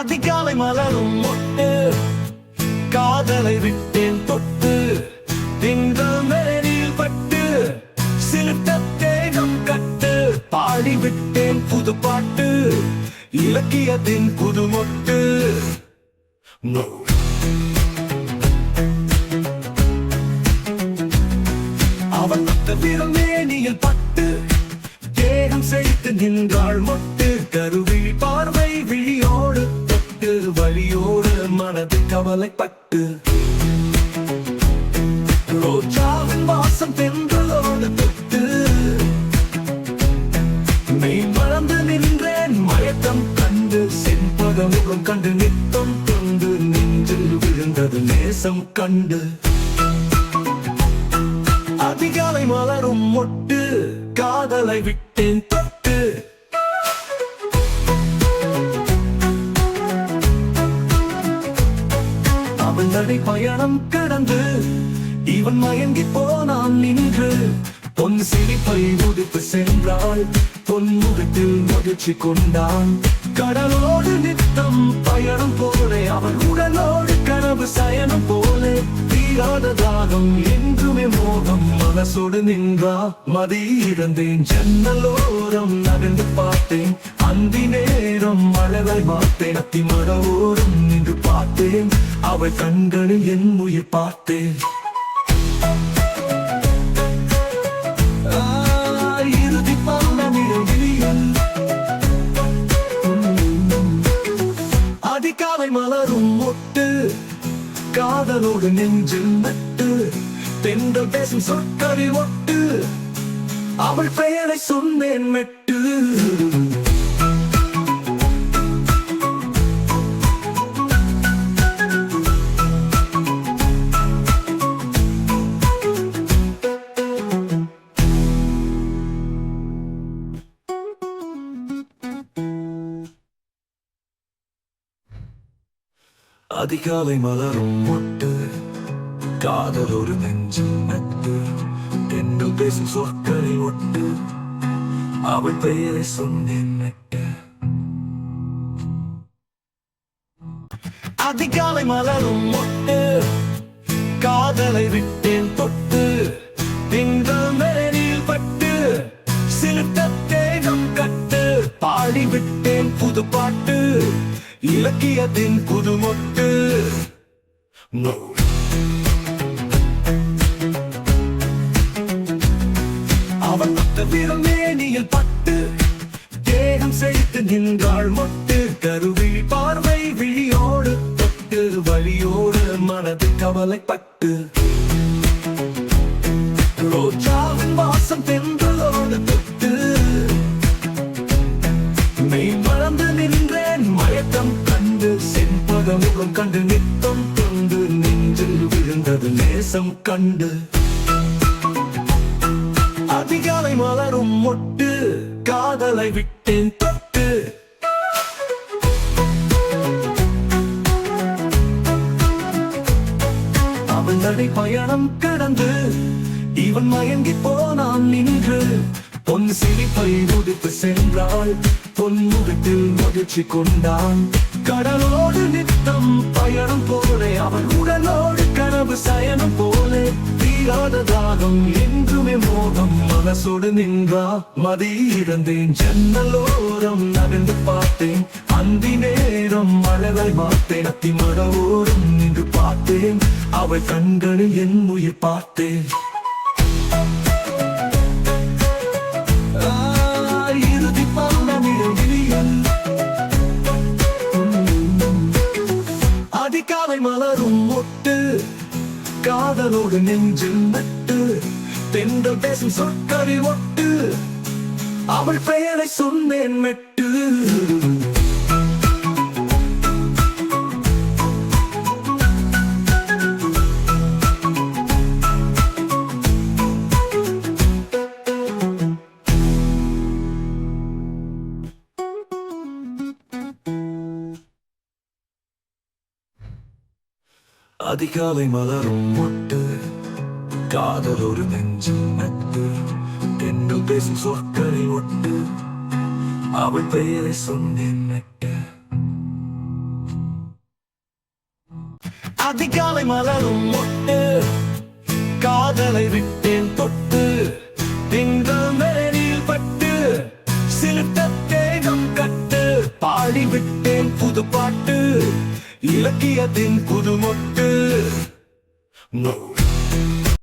அதிகாலை மலரும் மொட்டு. காதலை விட்டேன் தொட்டு. திங்கள் மேனில் பட்டு. சிலுத்த தேகம் கட்டு. பாடி விட்டேன் புது பாட்டு. இலக்கியத்தின் புது மொட்டு. No. அவள் பட்ட வீரமேனியில் பட்டு. தேகம் செய்து நின்றாள் மொட்டு. கருவி பார்வை விழியோடு கவலைப்பட்டு. ரோஜாவின் வாசம் தென்றலோடு தொட்டு. மெய் மறந்து நின்றேன் மயக்கம் கண்டு. செண்பகமுகம் கண்டு நித்தம் தொண்டு நெஞ்சில் விழுந்தது நேசம் கண்டு. அதிகாலை மலரும் மொட்டு காதலை விட்டேன். நடை பயணம் கடந்து இவன் மயங்கி போனான் நின்று. பொன் சிரிப்பை உதிப்பு சென்றாள். பொன் முகத்தில் மகிழ்ச்சி கொண்டான். கடலோடு நித்தம் பயணம் போலே அவள் உடலோடு கனவு சயனம் போலே. தீராத தாகம் என்றுமே மோகம் மனசோடு நின்றா. மதி இழந்தேன் ஜன்னலோரம் நகர்ந்து பார்த்தேன். அந்தி நேரம் மலரை பார்த்தேன் அத்தி மரவோரம் நின்று பார்த்தேன். அவள் கண்களில் என் உயிர் பார்த்தேன். இறுதி பௌர்ணமியில் அதிகாலை மலரும் மொட்டு காதலோடு நெஞ்சில் நட்டு தென்றல் பேசும் சொற்களில் ஒட்டு அவள் பெயரை சொன்னேன் மெட்டு. அதிகாலை மலரும் முட்டு காதல் ஒரு நெஞ்சம் நட்டு தென்றல் பேசும் சொற்களை ஒட்டு அவள் பெயரை சொன்னேன் அதிகாலை மலரும் முட்டு காதலை விட்டேன் தொட்டு திங்கள் மேனில் பட்டு சிலுத்த தேகம் கட்டு பாடிவிட்டேன் புது பாட்டு. இலக்கியத்தின் புதுமொட்டு அவர் No. அவள் பட்ட வீரமேனியில் பட்டு தேகம் செய்து நின்றாள் மொட்டு கருவி பார்வை விழி செண்பகமுகம் கண்டு நித்தம் தொண்டு நெஞ்சில் விழுந்தது நேசம் கண்டு. அதிகாலை மலரும் மொட்டு காதலை விட்டேன் தொட்டு. அவன் நடை பயணம் கடந்து இவன் மயங்கி போனான் நின்று. பொன் சிரிப்பை உதிப்பு சென்றாள் பொன் முகத்தில் மகிழ்ச்சி கொண்டான். கடலோடு நித்தம் பயணம் போலே அவன் உடலோடு கனவு சயனம் போலே. தீராத தாகம் என்றுமே மோகம் மனசோடு நின்றா மதி இழந்தேன். ஜன்னலோரம் நகர்ந்து பார்த்தேன் அந்தி நேரம் மலரை பார்த்தேன். அத்தி மரவோரம் நின்று பார்த்தேன் அவள் கண்களில் என் உயிர் பார்த்தேன். காதலோடு நெஞ்சில் நட்டு தென்றல் பேசும் சொற்களை ஒட்டு அவள் பெயரை சொன்னேன் மெட்டு. அதிகாலை மலரும் முட்டு காதல் ஒரு நெஞ்சும் நட்டு தென்றல் பேசும் சொற்களை ஒட்டு அவள் பெயரை சொன்னேன் மெட்ட அதிகாலை மலரும் மொட்டு காதலை விட்டேன் தொட்டு திங்கள் மேனில் பட்டு சிலுத்த தேகம் கட்டு பாடிவிட்டேன் புது பாட்டு. இலக்கியத்தின் புதுமொட்டு.